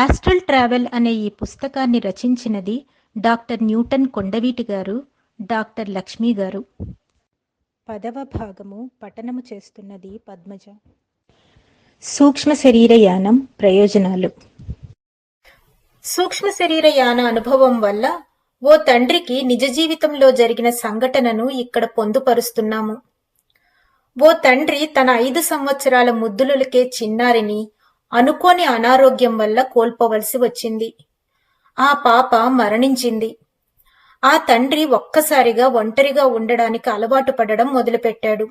Astral travel అనే ఈ పుస్తకాన్ని రచించినది డాక్టర్ న్యూటన్ కొండవీటి గారు డాక్టర్ లక్ష్మి గారు. పదవ భాగము పఠనము చేస్తున్నది పద్మజ. సూక్ష్మ శరీర యానం ప్రయోజనాలు. సూక్ష్మ శరీర యాన అనుభవం వల్ల ఓ తండ్రికి నిజ జీవితంలో జరిగిన సంఘటనను ఇక్కడ పొందుపరుస్తున్నాము. ఓ తండ్రి తన ఐదు సంవత్సరాల ముద్దులకే చిన్నారిని అనుకోని అనారోగ్యం వల్ల కోల్పోవలసి వచ్చింది. ఆ పాప మరణించింది. ఆ తండ్రి ఒక్కసారిగా ఒంటరిగా ఉండడానికి అలవాటు పడడం మొదలుపెట్టాడు.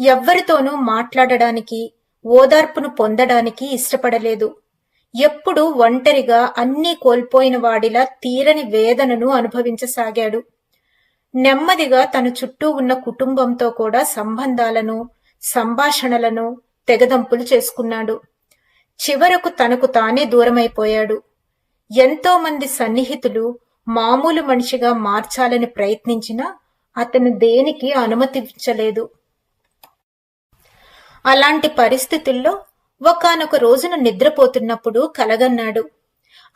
ఎవ్వరితోనూ మాట్లాడడానికి ఓదార్పును పొందడానికి ఇష్టపడలేదు. ఎప్పుడు ఒంటరిగా అన్నీ కోల్పోయిన వాడిలా తీరని వేదనను అనుభవించసాగాడు. నెమ్మదిగా తన చుట్టూ ఉన్న కుటుంబంతో కూడా సంబంధాలను సంభాషణలను తెగదంపులు చేసుకున్నాడు. చివరకు తనకు తానే దూరమైపోయాడు. ఎంతో మంది సన్నిహితులు మామూలు మనిషిగా మార్చాలని ప్రయత్నించినా అతను దేనికి అనుమతించలేదు అలాంటి పరిస్థితుల్లో ఒకానొక రోజున నిద్రపోతున్నప్పుడు కలగన్నాడు.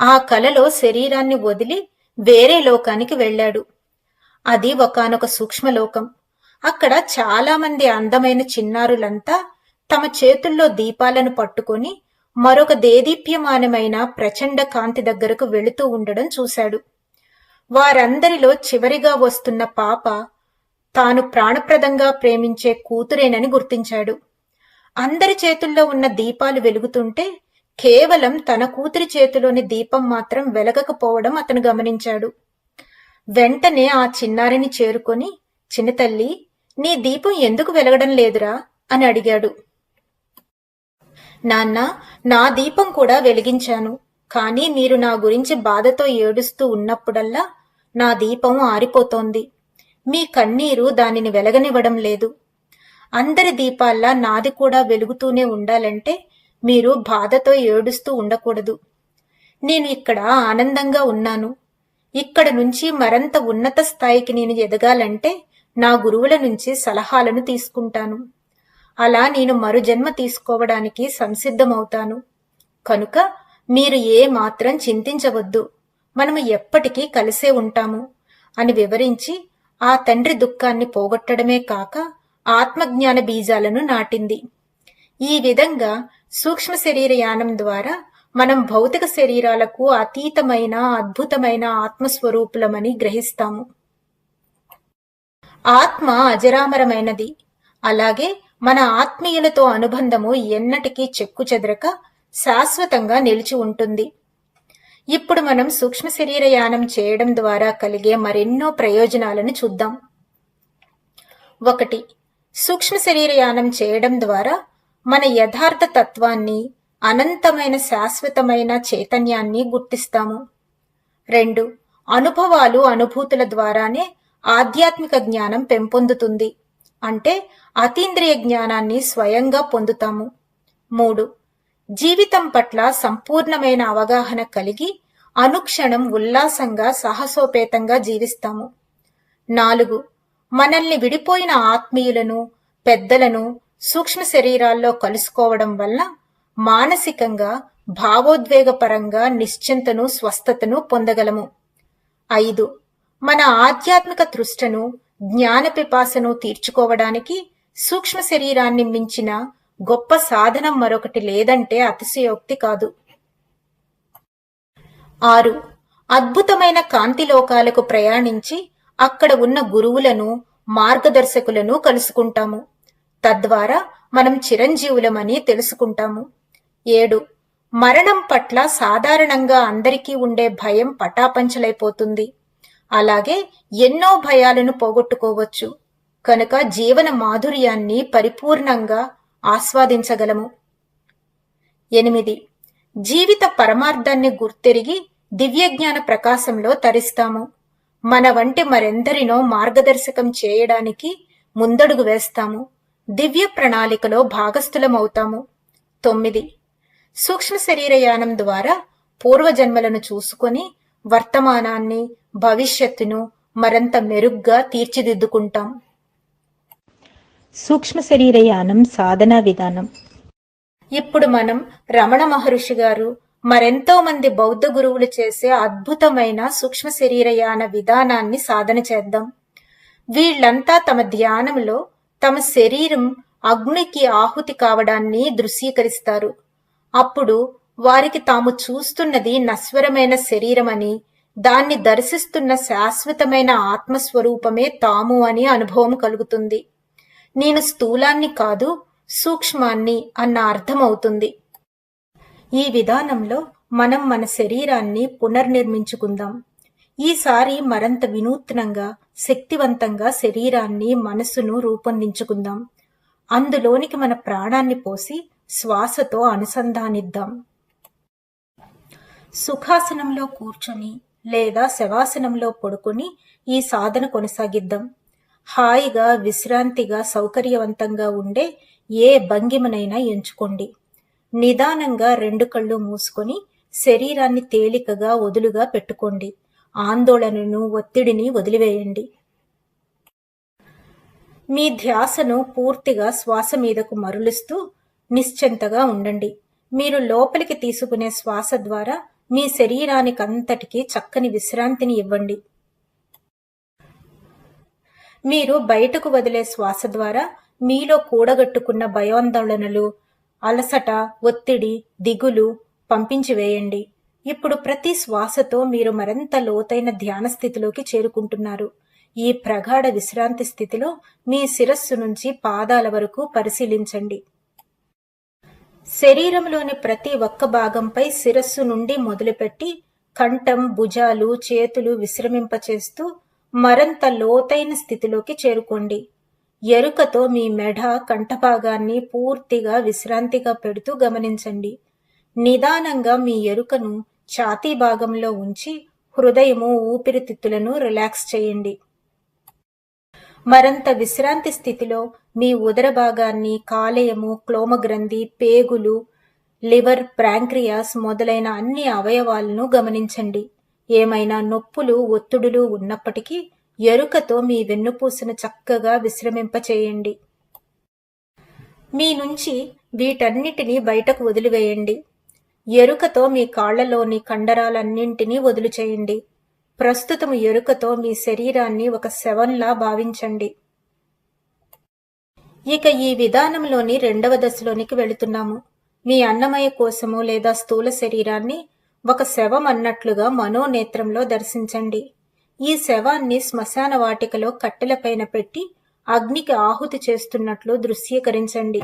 ఆ కలలో శరీరాన్ని వదిలి వేరే లోకానికి వెళ్ళాడు. అది ఒకానొక సూక్ష్మలోకం. అక్కడ చాలా మంది అందమైన చిన్నారులంతా తమ చేతుల్లో దీపాలను పట్టుకొని మరొక దేదీప్యమానమైన ప్రచండ కాంతి దగ్గరకు వెళుతూ ఉండడం చూశాడు. వారందరిలో చివరిగా వస్తున్న పాప తాను ప్రాణప్రదంగా ప్రేమించే కూతురేనని గుర్తించాడు. అందరి చేతుల్లో ఉన్న దీపాలు వెలుగుతుంటే కేవలం తన కూతురి చేతిలోని దీపం మాత్రం వెలగకపోవడం అతను గమనించాడు. వెంటనే ఆ చిన్నారిని చేరుకొని చిన్నతల్లి నీ దీపం ఎందుకు వెలగడం లేదురా? అని అడిగాడు. నాన్న నా దీపం కూడా వెలిగించాను. కానీ మీరు నా గురించి బాధతో ఏడుస్తూ ఉన్నప్పుడల్లా నా దీపం ఆరిపోతోంది. మీ కన్నీరు దానిని వెలగనివ్వడం లేదు. అందరి దీపాల్లా నాది కూడా వెలుగుతూనే ఉండాలంటే మీరు బాధతో ఏడుస్తూ ఉండకూడదు. నేను ఇక్కడ ఆనందంగా ఉన్నాను. ఇక్కడ నుంచి మరంత ఉన్నత స్థాయికి నేను ఎదగాలంటే నా గురువుల నుంచి సలహాలను తీసుకుంటాను. అలా నేను మరు జన్మ తీసుకోవడానికి సంసిద్ధమవుతాను. కనుక మీరు ఏ మాత్రం చింతించవద్దు. మనము ఎప్పటికీ కలిసే ఉంటాము అని వివరించి ఆ తండ్రి దుఃఖాన్ని పోగొట్టడమే కాక ఆత్మజ్ఞాన బీజాలను నాటింది. ఈ విధంగా సూక్ష్మ శరీర యానం ద్వారా మనం భౌతిక శరీరాలకు అతీతమైన అద్భుతమైన ఆత్మస్వరూపులమని గ్రహిస్తాము. ఆత్మ అజరామరమైనది. అలాగే మన ఆత్మీయులతో అనుబంధము ఎన్నటికీ చెక్కు చెదరక శాశ్వతంగా నిలిచి ఉంటుంది. ఇప్పుడు మనం సూక్ష్మ శరీర యానం చేయడం ద్వారా కలిగే మరెన్నో ప్రయోజనాలను చూద్దాం. ఒకటి సూక్ష్మ శరీర యానం చేయడం ద్వారా మన యథార్థ తత్వాన్ని అనంతమైన శాశ్వతమైన చైతన్యాన్ని గుర్తిస్తాము. రెండు అనుభవాలు అనుభూతుల ద్వారానే ఆధ్యాత్మిక జ్ఞానం పెంపొందుతుంది. అంటే అతీంద్రియ జ్ఞానాన్ని స్వయంగా పొందుతాము. మూడు. జీవితం పట్ల సంపూర్ణమైన అవగాహన కలిగి అనుక్షణం ఉల్లాసంగా సాహసోపేతంగా జీవిస్తాము. నాలుగు. మనల్ని విడిపోయిన ఆత్మీయులను పెద్దలను సూక్ష్మ శరీరాల్లో కలుసుకోవడం వల్ల మానసికంగా భావోద్వేగపరంగా నిశ్చింతను స్వస్థతను పొందగలము. ఐదు. మన ఆధ్యాత్మిక తృష్టను జ్ఞాన పిపాసను తీర్చుకోవడానికి సూక్ష్మ శరీరాన్ని మించిన గొప్ప సాధనం మరొకటి లేదంటే అతిశయోక్తి కాదు. ఆరు. అద్భుతమైన కాంతి లోకాలకు ప్రయాణించి అక్కడ ఉన్న గురువులను మార్గదర్శకులను కలుసుకుంటాము. తద్వారా మనం చిరంజీవులమని తెలుసుకుంటాము. ఏడు. మరణం పట్ల సాధారణంగా అందరికీ ఉండే భయం పటాపంచలైపోతుంది. అలాగే ఎన్నో భయాలను పోగొట్టుకోవచ్చు. కనుక జీవన మాధుర్యాన్ని పరిపూర్ణంగా ఆస్వాదించగలము. ఎనిమిది. జీవిత పరమార్థాన్ని గుర్తెరిగి దివ్యజ్ఞాన ప్రకాశంలో తరిస్తాము. మన వంటి మరెందరినో మార్గదర్శకం చేయడానికి ముందడుగు వేస్తాము. దివ్య ప్రణాళికలో భాగస్థులమవుతాము. తొమ్మిది. సూక్ష్మ శరీరయానం ద్వారా పూర్వజన్మలను చూసుకొని వర్తమానాన్ని భవిష్యత్తును మరంత మెరుగ్గా తీర్చిదిద్దుకుంటాం. సూక్ష్మ శరీర యానం సాధనా విధానం. ఇప్పుడు మనం రమణ మహర్షి గారు మరెంతో మంది బౌద్ధ గురువులు చేసే అద్భుతమైన సూక్ష్మ శరీరయాన విధానాన్ని సాధన చేద్దాం. వీళ్ళంతా తమ ధ్యానంలో తమ శరీరం అగ్నికి ఆహుతి కావడాన్ని దృశ్యీకరిస్తారు అప్పుడు వారికి తాము చూస్తున్నది నశ్వరమైన శరీరమని దాన్ని దర్శిస్తున్న శాశ్వతమైన ఆత్మస్వరూపమే తాము అని అనుభవం కలుగుతుంది. నేను స్థూలాన్ని కాదు సూక్ష్మాన్ని అన్న అర్థమవుతుంది. ఈ విధానంలో మనం మన శరీరాన్ని పునర్నిర్మించుకుందాం. ఈసారి మరింత వినూత్నంగా శక్తివంతంగా శరీరాన్ని మనసును రూపొందించుకుందాం. అందులోనికి మన ప్రాణాన్ని పోసి శ్వాసతో అనుసంధానిద్దాం. సుఖాసనంలో కూర్చొని లేదా శవాసనంలో పడుకొని ఈ సాధన కొనసాగిద్దాం. హాయిగా విశ్రాంతిగా సౌకర్యవంతంగా ఉండే ఏ భంగిమనైనా ఎంచుకోండి. నిదానంగా రెండు కళ్ళు మూసుకొని శరీరాన్ని తేలికగా వదులుగా పెట్టుకోండి. ఆందోళనను ఒత్తిడిని వదిలివేయండి. మీ ధ్యాసను పూర్తిగా శ్వాస మీదకు మరులుస్తూ నిశ్చింతగా ఉండండి. మీరు లోపలికి తీసుకునే శ్వాస ద్వారా మీ శరీరానికంతటికి చక్కని విశ్రాంతిని ఇవ్వండి. మీరు బయటకు వదిలే శ్వాస ద్వారా మీలో కూడగట్టుకున్న భయాందోళనలు అలసట ఒత్తిడి దిగులు పంపించి వేయండి. ఇప్పుడు ప్రతి శ్వాసతో మీరు మరింత లోతైన ధ్యాన స్థితిలోకి చేరుకుంటున్నారు. ఈ ప్రగాఢ విశ్రాంతి స్థితిలో మీ శిరస్సు నుంచి పాదాల వరకు పరిశీలించండి. శరీరంలోని ప్రతి ఒక్క భాగంపై శిరస్సు నుండి మొదలుపెట్టి కంఠం భుజాలు చేతులు విశ్రమింపచేస్తూ మరింత లోతైన స్థితిలోకి చేరుకోండి. ఎరుకతో మీ మెడ కంఠభాగాన్ని పూర్తిగా విశ్రాంతిగా పెడుతూ గమనించండి. నిదానంగా మీ ఎరుకను ఛాతీ భాగంలో ఉంచి హృదయము ఊపిరితిత్తులను రిలాక్స్ చేయండి. మరంత విశ్రాంతి స్థితిలో మీ ఉదర భాగాన్ని కాలేయము క్లోమగ్రంథి పేగులు లివర్ ప్రాంక్రియాస్ మొదలైన అన్ని అవయవాలను గమనించండి. ఏమైనా నొప్పులు ఒత్తిడులు ఉన్నప్పటికీ ఎరుకతో మీ వెన్నుపూసను చక్కగా విశ్రమింపచేయండి. మీ నుంచి వీటన్నిటినీ బయటకు వదిలివేయండి. ఎరుకతో మీ కాళ్ళలోని కండరాలన్నింటినీ వదులు చేయండి ప్రస్తుతం ఎరుకతో మీ శరీరాన్ని ఒక శవంలా భావించండి. ఇక ఈ విధానంలోని రెండవ దశలోనికి వెళుతున్నాము. మీ అన్నమయ కోసము లేదా స్థూల శరీరాన్ని ఒక శవం అన్నట్లుగా మనోనేత్రంలో దర్శించండి. ఈ శవాన్ని శ్మశాన వాటికలో కట్టెలపైన పెట్టి అగ్నికి ఆహుతి చేస్తున్నట్లు దృశ్యీకరించండి.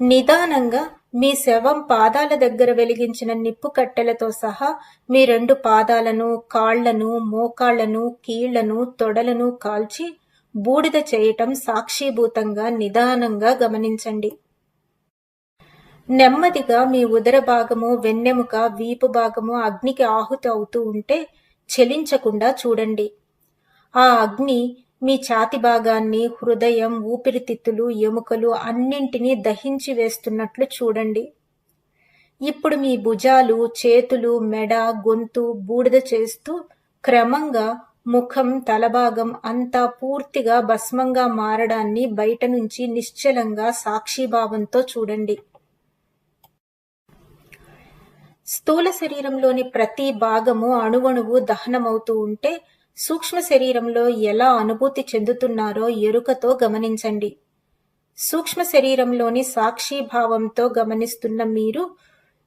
నిదానంగా మీ శవం పాదాల దగ్గర వెలిగించిన నిప్పు కట్టెలతో సహా మీ రెండు పాదాలను కాళ్ళను మోకాళ్ళను కీళ్ళను తొడలను కాల్చి బూడిద చేయటం సాక్షిభూతంగా నిదానంగా గమనించండి. నెమ్మదిగా మీ ఉదర భాగము వెన్నెముక వీపు భాగము అగ్నికి ఆహుతి అవుతూ ఉంటే చెలించకుండా చూడండి. ఆ అగ్ని మీ ఛాతి భాగాన్ని హృదయం ఊపిరితిత్తులు ఎముకలు అన్నింటినీ దహించి వేస్తున్నట్లు చూడండి. ఇప్పుడు మీ భుజాలు చేతులు మెడ గొంతు బూడిద చేస్తూ క్రమంగా ముఖం తలభాగం అంతా పూర్తిగా భస్మంగా మారడాన్ని బయట నుంచి నిశ్చలంగా సాక్షిభావంతో చూడండి. స్థూల శరీరంలోని ప్రతి భాగము అణువణువు దహనమవుతూ ఉంటే సూక్ష్మ శరీరంలో ఎలా అనుభూతి చెందుతున్నారో ఎరుకతో గమనించండి. సూక్ష్మ శరీరంలోని సాక్షిభావంతో గమనిస్తున్న మీరు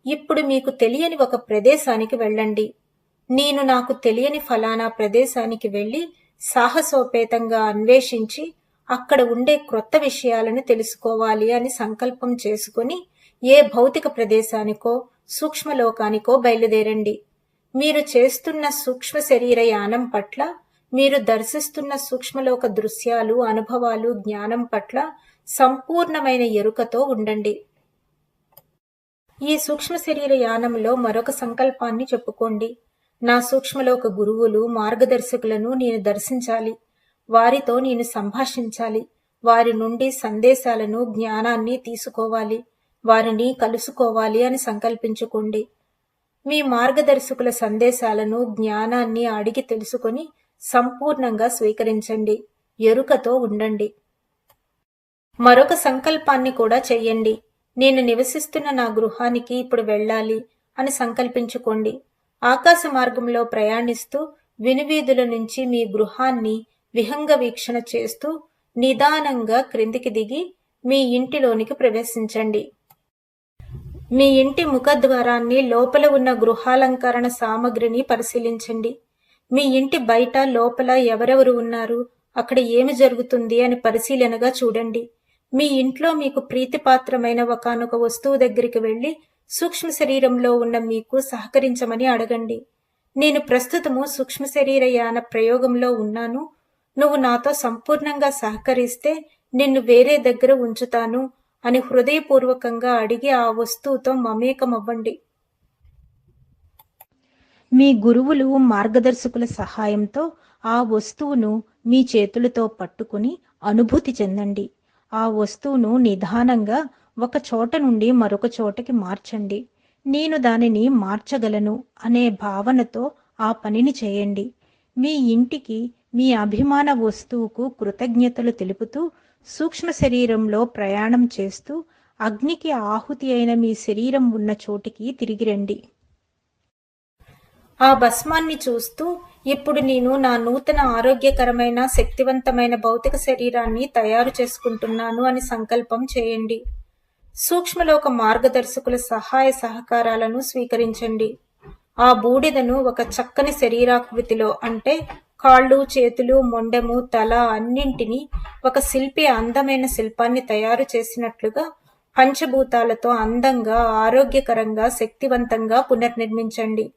ఇప్పుడు మీకు తెలియని ఒక ప్రదేశానికి వెళ్ళండి. నేను నాకు తెలియని ఫలానా ప్రదేశానికి వెళ్ళి సాహసోపేతంగా అన్వేషించి అక్కడ ఉండే క్రొత్త విషయాలను తెలుసుకోవాలి అని సంకల్పం చేసుకుని ఏ భౌతిక ప్రదేశానికో సూక్ష్మలోకానికో బయలుదేరండి. మీరు చేస్తున్న సూక్ష్మ శరీర యానం పట్ల మీరు దర్శిస్తున్న సూక్ష్మలోక దృశ్యాలు అనుభవాలు జ్ఞానం పట్ల సంపూర్ణమైన ఎరుకతో ఉండండి. ఈ సూక్ష్మ శరీర యానంలో మరొక సంకల్పాన్ని చెప్పుకోండి. నా సూక్ష్మలోక గురువులు మార్గదర్శకులను నేను దర్శించాలి. వారితో నేను సంభాషించాలి. వారి నుండి సందేశాలను జ్ఞానాన్ని తీసుకోవాలి. వారిని కలుసుకోవాలి అని సంకల్పించుకోండి. మీ మార్గదర్శకుల సందేశాలను జ్ఞానాన్ని అడిగి తెలుసుకొని సంపూర్ణంగా స్వీకరించండి. ఎరుకతో ఉండండి. మరొక సంకల్పాన్ని కూడా చెయ్యండి. నేను నివసిస్తున్న నా గృహానికి ఇప్పుడు వెళ్ళాలి అని సంకల్పించుకోండి. ఆకాశ మార్గంలో ప్రయాణిస్తూ వినువీధుల నుంచి మీ గృహాన్ని విహంగ వీక్షణ చేస్తూ నిదానంగా క్రిందికి దిగి మీ ఇంటిలోనికి ప్రవేశించండి. మీ ఇంటి ముఖద్వారాన్ని లోపల ఉన్న గృహాలంకరణ సామగ్రిని పరిశీలించండి. మీ ఇంటి బయట లోపల ఎవరెవరు ఉన్నారు? అక్కడ ఏమి జరుగుతుంది అని పరిశీలనగా చూడండి. మీ ఇంట్లో మీకు ప్రీతిపాత్రమైన ఒకనొక వస్తువు దగ్గరికి వెళ్ళి సూక్ష్మ శరీరంలో ఉన్న మీకు సహకరించమని అడగండి. నేను ప్రస్తుతము సూక్ష్మ శరీర యాన ప్రయోగంలో ఉన్నాను. నువ్వు నాతో సంపూర్ణంగా సహకరిస్తే నిన్ను వేరే దగ్గర ఉంచుతాను అని హృదయపూర్వకంగా అడిగి ఆ వస్తువుతో మమేకమవ్వండి. మీ గురువులు మార్గదర్శకుల సహాయంతో ఆ వస్తువును మీ చేతులతో పట్టుకుని అనుభూతి చెందండి. ఆ వస్తువును నిదానంగా ఒక చోట నుండి మరొక చోటకి మార్చండి. నేను దానిని మార్చగలను అనే భావనతో ఆ పనిని చేయండి. మీ ఇంటికి మీ అభిమాన వస్తువుకు కృతజ్ఞతలు తెలుపుతూ సూక్ష్మ శరీరంలో ప్రయాణం చేస్తూ అగ్నికి ఆహుతి అయిన మీ శరీరం ఉన్న చోటికి తిరిగి రండి. ఆ భస్మాన్ని చూస్తూ ఇప్పుడు నేను నా నూతన ఆరోగ్యకరమైన శక్తివంతమైన భౌతిక శరీరాన్ని తయారు చేసుకుంటున్నాను అని సంకల్పం చేయండి. సూక్ష్మలోక మార్గదర్శకుల సహాయ సహకారాలను స్వీకరించండి. ఆ బూడిదను ఒక చక్కని శరీరాకృతిలో అంటే కాళ్ళు చేతులు మొండెము తల అన్నింటినీ ఒక శిల్పి అందమైన శిల్పాన్ని తయారు చేసినట్లుగా పంచభూతాలతో అందంగా ఆరోగ్యకరంగా శక్తివంతంగా పునర్నిర్మించండి.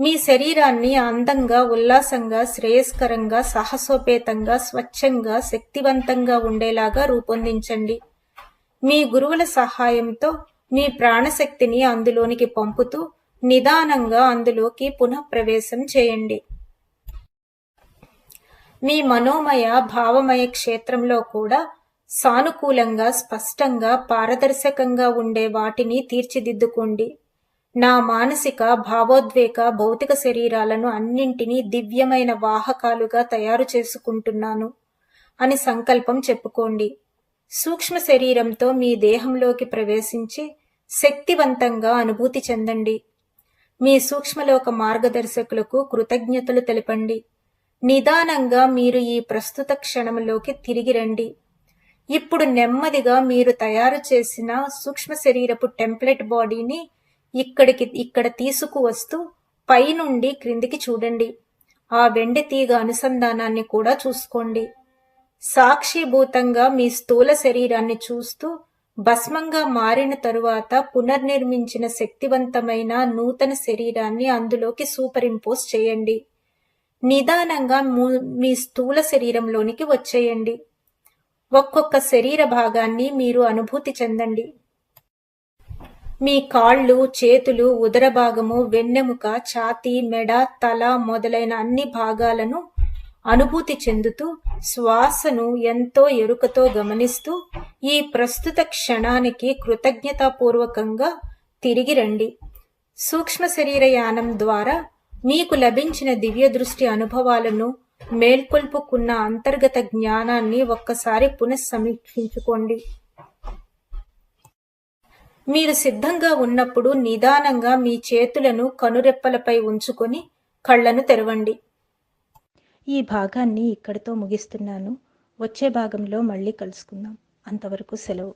మీ శరీరాన్ని అందంగా ఉల్లాసంగా శ్రేయస్కరంగా సాహసోపేతంగా స్వచ్ఛంగా శక్తివంతంగా ఉండేలాగా రూపొందించండి. మీ గురువుల సహాయంతో మీ ప్రాణశక్తిని అందులోనికి పంపుతూ నిదానంగా అందులోకి పునఃప్రవేశం చేయండి. మీ మనోమయ భావమయ క్షేత్రంలో కూడా సానుకూలంగా స్పష్టంగా పారదర్శకంగా ఉండే వాటిని తీర్చిదిద్దుకోండి. నా మానసిక భావోద్వేగ భౌతిక శరీరాలను అన్నింటినీ దివ్యమైన వాహకాలుగా తయారు చేసుకుంటున్నాను అని సంకల్పం చెప్పుకోండి. సూక్ష్మ శరీరంతో మీ దేహంలోకి ప్రవేశించి శక్తివంతంగా అనుభూతి చెందండి. మీ సూక్ష్మలోక మార్గదర్శకులకు కృతజ్ఞతలు తెలపండి. నిదానంగా మీరు ఈ ప్రస్తుత క్షణంలోకి తిరిగి రండి. ఇప్పుడు నెమ్మదిగా మీరు తయారు చేసిన సూక్ష్మ శరీరపు టెంప్లెట్ బాడీని ఇక్కడికి ఇక్కడ తీసుకువస్తూ పైనుండి క్రిందికి చూడండి. ఆ వెండి తీగ అనుసంధానాన్ని కూడా చూసుకోండి. సాక్షిభూతంగా మీ స్థూల శరీరాన్ని చూస్తూ భస్మంగా మారిన తరువాత పునర్నిర్మించిన శక్తివంతమైన నూతన శరీరాన్ని అందులోకి సూపర్ ఇంపోజ్ చేయండి. నిదానంగా మీ స్థూల శరీరంలోనికి వచ్చేయండి. ఒక్కొక్క శరీర భాగాన్ని మీరు అనుభూతి చెందండి. మీ కాళ్ళు చేతులు ఉదర భాగము వెన్నెముక ఛాతీ మెడ తల మొదలైన అన్ని భాగాలను అనుభూతి చెందుతూ శ్వాసను ఎంతో ఎరుకతో గమనిస్తూ ఈ ప్రస్తుత క్షణానికి కృతజ్ఞతాపూర్వకంగా తిరిగి రండి. సూక్ష్మ శరీర యానం ద్వారా మీకు లభించిన దివ్య దృష్టి అనుభవాలను మేల్కొల్పుకున్న అంతర్గత జ్ఞానాన్ని ఒక్కసారి పునఃసమీక్షించుకోండి. మీరు సిద్ధంగా ఉన్నప్పుడు నిదానంగా మీ చేతులను కనురెప్పలపై ఉంచుకొని కళ్ళను తెరవండి. ఈ భాగాన్ని ఇక్కడితో ముగిస్తున్నాను. వచ్చే భాగంలో మళ్ళీ కలుసుకుందాం. అంతవరకు సెలవు.